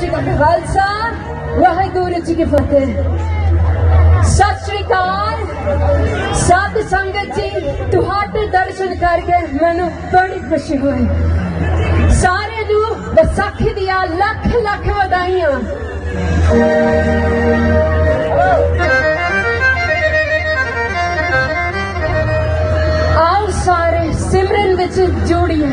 ਜੀ ਕਾ ਖਾਲਸਾ। ਵਾਹਿਗੁਰੂ ਜੀ ਕੀ ਫਤਿਹ। ਸਤਿ ਸ਼੍ਰੀ ਅਕਾਲ। ਸਾਧ ਸੰਗਤ ਜੀ, ਤੁਹਾਡੇ ਦਰਸ਼ਨ ਕਰਕੇ ਮੈਨੂੰ ਬੜੀ ਖੁਸ਼ੀ ਹੋਈ। ਸਾਰੇ ਨੂੰ ਵਿਸਾਖੀ ਦੀਆਂ ਲੱਖ ਲੱਖ ਵਧਾਈਆਂ। ਆਓ ਸਾਰੇ ਸਿਮਰਨ ਵਿੱਚ ਜੋੜੀਏ।